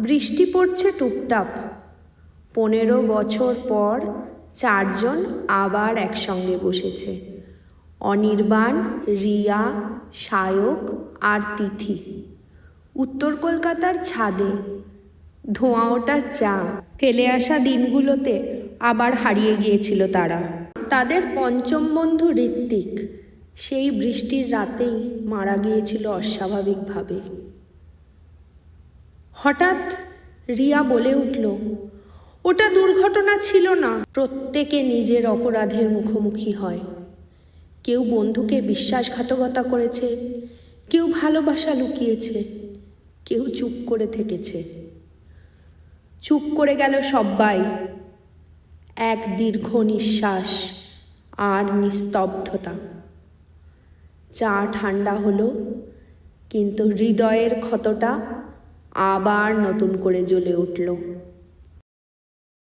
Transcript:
বৃষ্টি পড়ছে টুপটাপ। পনেরো বছর পর চারজন আবার একসঙ্গে বসেছে। অনির্বাণ, রিয়া, সায়ক আর তিথি। উত্তর কলকাতার ছাদে ধোঁয়া ওটা চা। ফেলে আসা দিনগুলোতে আবার হারিয়ে গিয়েছিল তারা। তাদের পঞ্চম বন্ধু ঋত্বিক। সেই বৃষ্টির রাতেই মারা গিয়েছিল অস্বাভাবিকভাবে। হঠাৎ রিয়া বলে উঠল, ওটা দুর্ঘটনা ছিল না। প্রত্যেকে নিজের অপরাধের মুখোমুখি হয়। কেউ বন্ধুকে বিশ্বাসঘাতকতা করেছে, কেউ ভালোবাসা লুকিয়েছে, কেউ চুপ করে থেকেছে। চুপ করে গেল সব্বাই। এক দীর্ঘ নিঃশ্বাস আর নিস্তব্ধতা। চা ঠান্ডা হলো, কিন্তু হৃদয়ের ক্ষতটা আবার নতুন করে জ্বলে উঠল।